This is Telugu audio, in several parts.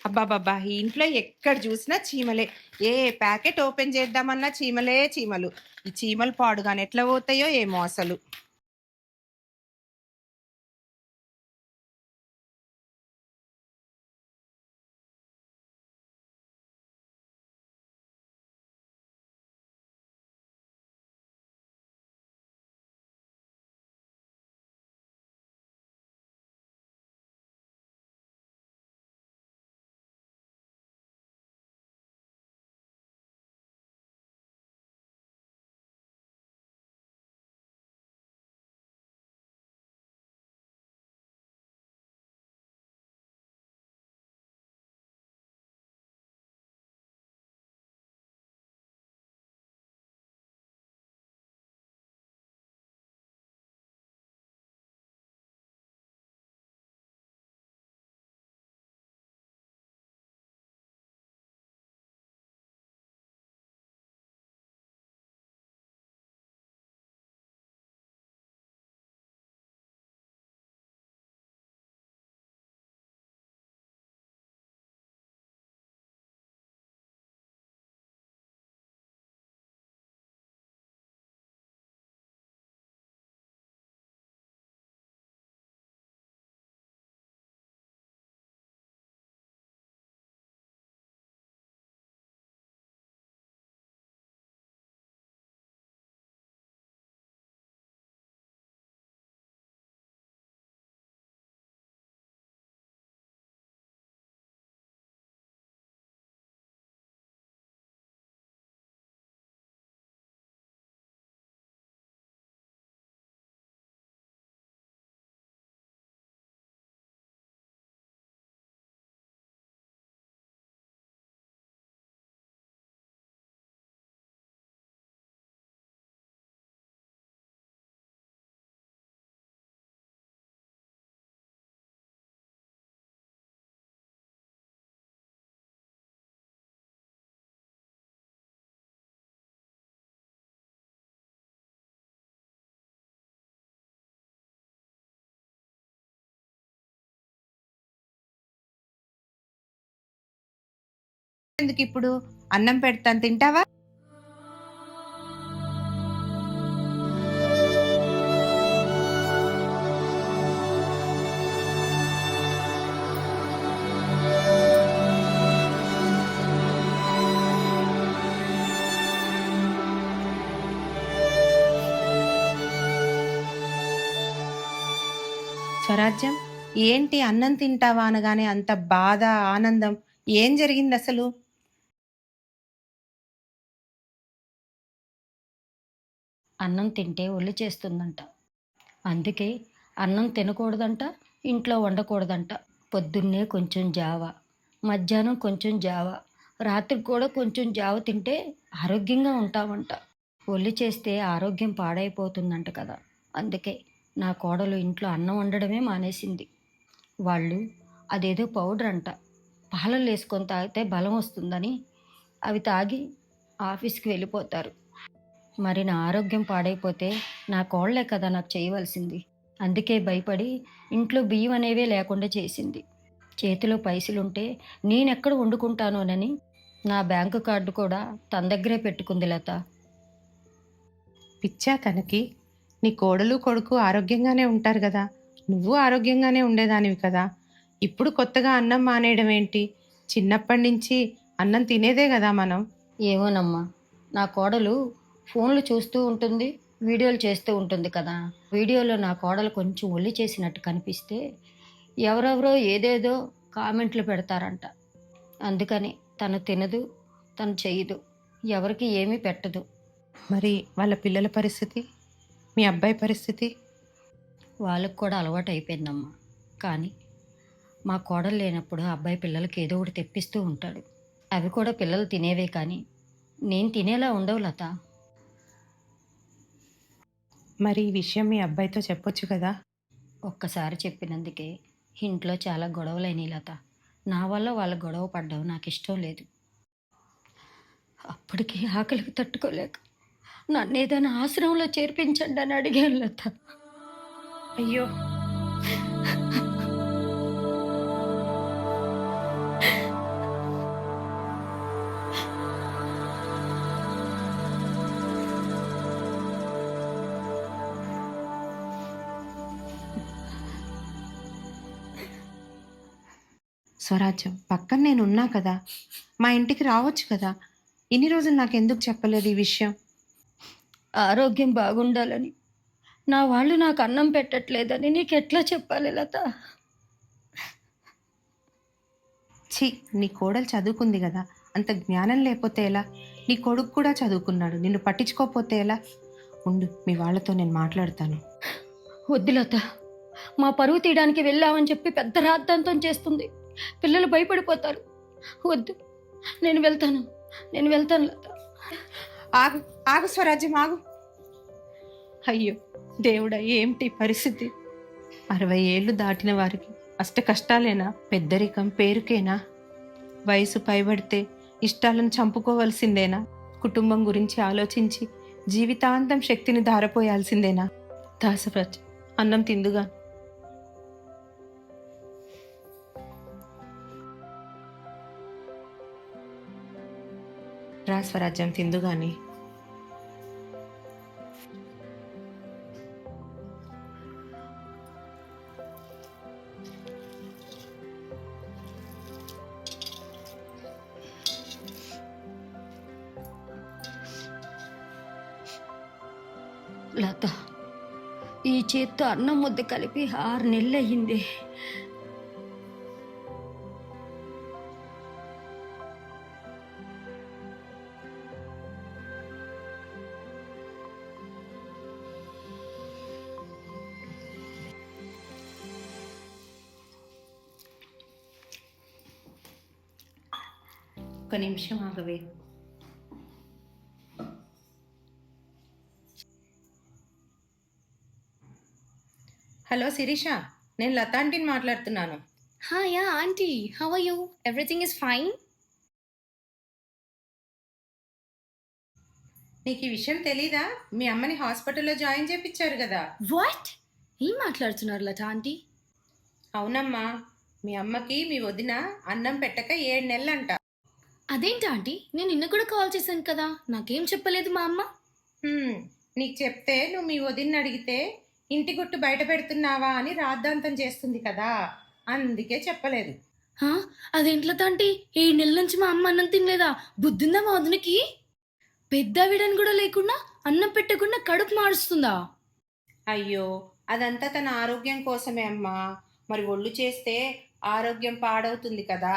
అబ్బాబాబ్బా! ఈ ఇంట్లో ఎక్కడ చూసినా చీమలే. ఏ ప్యాకెట్ ఓపెన్ చేద్దామన్నా చీమలే చీమలు. ఈ చీమలు పాడుగాను ఎట్లా పోతాయో ఏమో అసలు. ఎందుకు ఇప్పుడు? అన్నం పెడతాను తింటావా? స్వరాజ్యం ఏంటి అన్నం తింటావా అనగానే అంత బాధ, ఆనందం? ఏం జరిగింది అసలు అన్నం తింటే ఒళ్ళు చేస్తుందంట. అందుకే అన్నం తినకూడదంట ఇంట్లో వండకూడదంట. పొద్దున్నే కొంచెం జావ మధ్యాహ్నం కొంచెం జావ రాత్రికి కూడా కొంచెం జావ తింటే ఆరోగ్యంగా ఉంటామంట ఒళ్ళు చేస్తే ఆరోగ్యం పాడైపోతుందంట కదా. అందుకే నా కోడలు ఇంట్లో అన్నం వండడమే మానేసింది. వాళ్ళు అదేదో పౌడర్ అంట. పాలలు వేసుకొని తాగితే బలం వస్తుందని అవి తాగి ఆఫీస్కి వెళ్ళిపోతారు. మరి నా ఆరోగ్యం పాడైపోతే నా కోళ్ళే కదా నాకు చేయవలసింది. అందుకే భయపడి ఇంట్లో బియ్యం అనేవే లేకుండా చేసింది. చేతిలో పైసలుంటే నేనెక్కడ వండుకుంటానోనని నా బ్యాంకు కార్డు కూడా తన దగ్గరే పెట్టుకుంది లత. పిచ్చా తనకి. నీ కోడలు కొడుకు ఆరోగ్యంగానే ఉంటారు కదా. నువ్వు ఆరోగ్యంగానే ఉండేదానివి కదా. ఇప్పుడు కొత్తగా అన్నం మానేయడం ఏంటి చిన్నప్పటి నుంచి అన్నం తినేదే కదా మనం. ఏమోనమ్మా. నా కోడలు ఫోన్లు చూస్తూ ఉంటుంది వీడియోలు చేస్తూ ఉంటుంది కదా. వీడియోలో నా కోడలు కొంచెం ఒల్లి చేసినట్టు కనిపిస్తే ఎవరెవరో ఏదేదో కామెంట్లు పెడతారంట. అందుకని తను తినదు తను చేయదు ఎవరికి ఏమీ పెట్టదు. మరి వాళ్ళ పిల్లల పరిస్థితి? మీ అబ్బాయి పరిస్థితి? వాళ్ళకు కూడా అలవాటు అయిపోయిందమ్మా. కానీ మా కోడలు లేనప్పుడు అబ్బాయి పిల్లలకి ఏదో ఒకటి తెప్పిస్తూ ఉంటాడు. అవి కూడా పిల్లలు తినేవే కానీ నేను తినేలా ఉండవు లత. మరి ఈ విషయం మీ అబ్బాయితో చెప్పొచ్చు కదా? ఒక్కసారి చెప్పినందుకే. ఇంట్లో చాలా గొడవలైనవి లత నా వల్ల వాళ్ళ గొడవ పడ్డం నాకు ఇష్టం లేదు. అప్పటికి ఆకలికి తట్టుకోలేక నన్ను ఏదైనా ఆశ్రమంలో చేర్పించండి అని అడిగాను లత. అయ్యో. స్వరాజ్యం పక్కన నేను ఉన్నా కదా మా ఇంటికి రావచ్చు కదా ఇన్ని రోజులు నాకు ఎందుకు చెప్పలేదు ఈ విషయం? ఆరోగ్యం బాగుండాలని నా వాళ్ళు నాకు అన్నం పెట్టట్లేదని నీకు ఎట్లా చెప్పాలి లత? ఛీ నీ కోడలు చదువుకుంది కదా అంత జ్ఞానం లేకపోతే ఎలా? నీ కొడుకు కూడా చదువుకున్నాడు నిన్ను పట్టించుకోకపోతే ఎలా? ఉండు మీ వాళ్ళతో నేను మాట్లాడతాను. వద్దు లత మా పరువు తీయడానికి వెళ్ళామని చెప్పి పెద్ద రాద్ధాంతం చేస్తుంది. పిల్లలు భయపడిపోతారు. వద్దు. నేను వెళ్తాను. నేను వెళ్తాను లత. ఆగు ఆగు స్వరాజ్యం ఆగు. అయ్యో దేవుడా ఏమిటి పరిస్థితి? అరవై ఏళ్ళు దాటిన వారికి అష్ట కష్టాలేనా? పెద్దరికం పేరుకేనా? వయసు పైబడితే ఇష్టాలను చంపుకోవలసిందేనా? కుటుంబం గురించి ఆలోచించి జీవితాంతం శక్తిని ధారపోయాల్సిందేనా? దాసవ్రజ్ అన్నం తిందుగా. రా స్వరాజ్యం తిందుగాని లత ఈ చేత్తో అన్నం ముద్ద కలిపి ఆరు నెలలు అయ్యింది ఒక నిమిషం ఆగవే హలో శిరీష నేను లతాంటిని మాట్లాడుతున్నాను Hi, yeah, Auntie. How are you? Everything is fine? నీకు ఈ విషయం తెలీదా మీ అమ్మని హాస్పిటల్లో జాయిన్ చేపించారు కదా What? ఏం మాట్లాడుతున్నారు లత ఆంటీ అవునమ్మా మీ అమ్మకి మీ వదిన అన్నం పెట్టక ఏడు నెలలంట అదేంటి ఆంటీ? నేను నిన్న కూడా కాల్ చేశాను కదా. నాకేం చెప్పలేదు మా అమ్మ? హ్మ్, నీకు చెప్తే నువ్వు మీ వదిన్ని అడిగితే ఇంటి గుట్టు బయట పెడుతున్నావా అని రాద్ధాంతం చేస్తుంది కదా. అందుకే చెప్పలేదు. హా? అదేంటి లత ఆంటీ? ఏడు నెలల నుంచి మా అమ్మ అన్నం తినలేదా? బుద్ధిందా మా వదినకి? పెద్ద విడని కూడా లేకుండా అన్నం పెట్టకుండా కడుపు మారుస్తుందా అయ్యో అదంతా తన ఆరోగ్యం కోసమే అమ్మా. మరి ఒళ్ళు చేస్తే ఆరోగ్యం పాడవుతుంది కదా.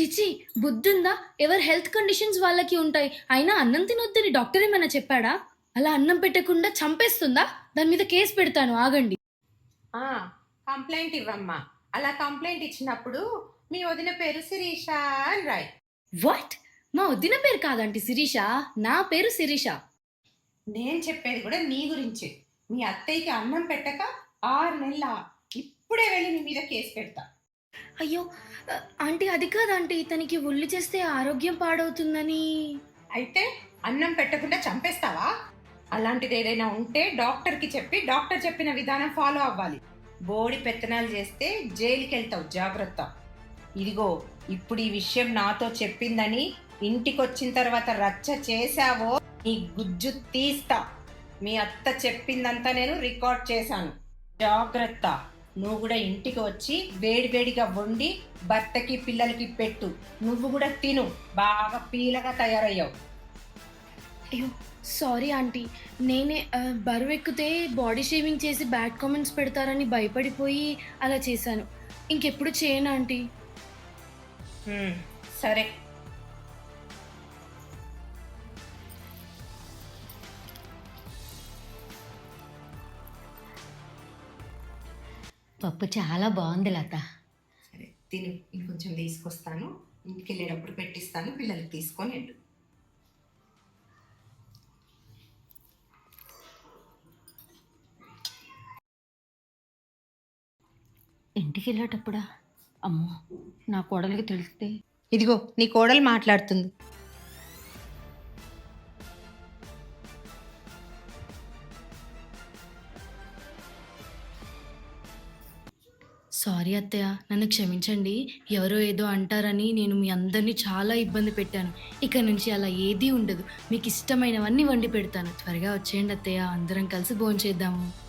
చిచి బుద్ధిందా? ఎవరి హెల్త్ కండిషన్స్ వాళ్ళకి ఉంటాయి. అయినా అన్నం తినొద్దని డాక్టర్ ఏమైనా చెప్పాడా? అలా అన్నం పెట్టకుండా చంపేస్తుందా? దాని మీద కేసు పెడతాను ఆగండి. కంప్లైంట్ ఇవ్వమ్మా. అలా కంప్లైంట్ ఇచ్చినప్పుడు మీ వదిన పేరు శిరీష అని రాయ్. వాట్? మా వదిన పేరు కాదండి శిరీష. నా పేరు శిరీష. నేను చెప్పేది కూడా నీ గురించి. మీ అత్తయ్యకి అన్నం పెట్టక ఆరు నెలల ఇప్పుడే వెళ్ళి నీ మీద కేసు పెడతా. అయ్యో ఆంటీ అది కాదంటీ తనకి ఒళ్ళు చేస్తే ఆరోగ్యం పాడవుతుందని. అయితే అన్నం పెట్టకుండా చంపేస్తావా? అలాంటిది ఏదైనా ఉంటే డాక్టర్కి చెప్పి డాక్టర్ చెప్పిన విధానం ఫాలో అవ్వాలి. బోడి పెత్తనాలు చేస్తే జైలుకి వెళ్తావు జాగ్రత్త. ఇదిగో ఇప్పుడు ఈ విషయం నాతో చెప్పిందని ఇంటికొచ్చిన తర్వాత రచ్చ చేశావో నీ గుజ్జు తీస్తా. మీ అత్త చెప్పిందంతా నేను రికార్డ్ చేశాను. జాగ్రత్త. నువ్వు కూడా ఇంటికి వచ్చి వేడివేడిగా వండి భర్తకి పిల్లలకి పెట్టు. నువ్వు కూడా తిను. బాగా పీలగా తయారయ్యావు. అయ్యో సారీ ఆంటీ. నేనే బరువు ఎక్కితే బాడీ షేవింగ్ చేసి బ్యాడ్ కామెంట్స్ పెడతారని భయపడిపోయి అలా చేశాను. ఇంకెప్పుడు చేయను ఆంటీ. సరే. పప్పు చాలా బాగుంది లత. సరే తిని. ఇంకొంచెం తీసుకొస్తాను. ఇంటికి వెళ్ళేటప్పుడు పెట్టిస్తాను. పిల్లలకి తీసుకొని వెళ్ళు ఇంటికి వెళ్ళేటప్పుడా అమ్మో నా కోడలికి తెలిస్తే. ఇదిగో నీ కోడలు మాట్లాడుతుంది. సారీ అత్తయ్య నన్ను క్షమించండి. ఎవరో ఏదో అంటారని నేను మీ అందరినీ చాలా ఇబ్బంది పెట్టాను. ఇక నుంచి అలా ఏదీ ఉండదు. మీకు ఇష్టమైనవన్నీ వండి పెడతాను. త్వరగా వచ్చేయండి అత్తయ్య. అందరం కలిసి భోంచేద్దాము.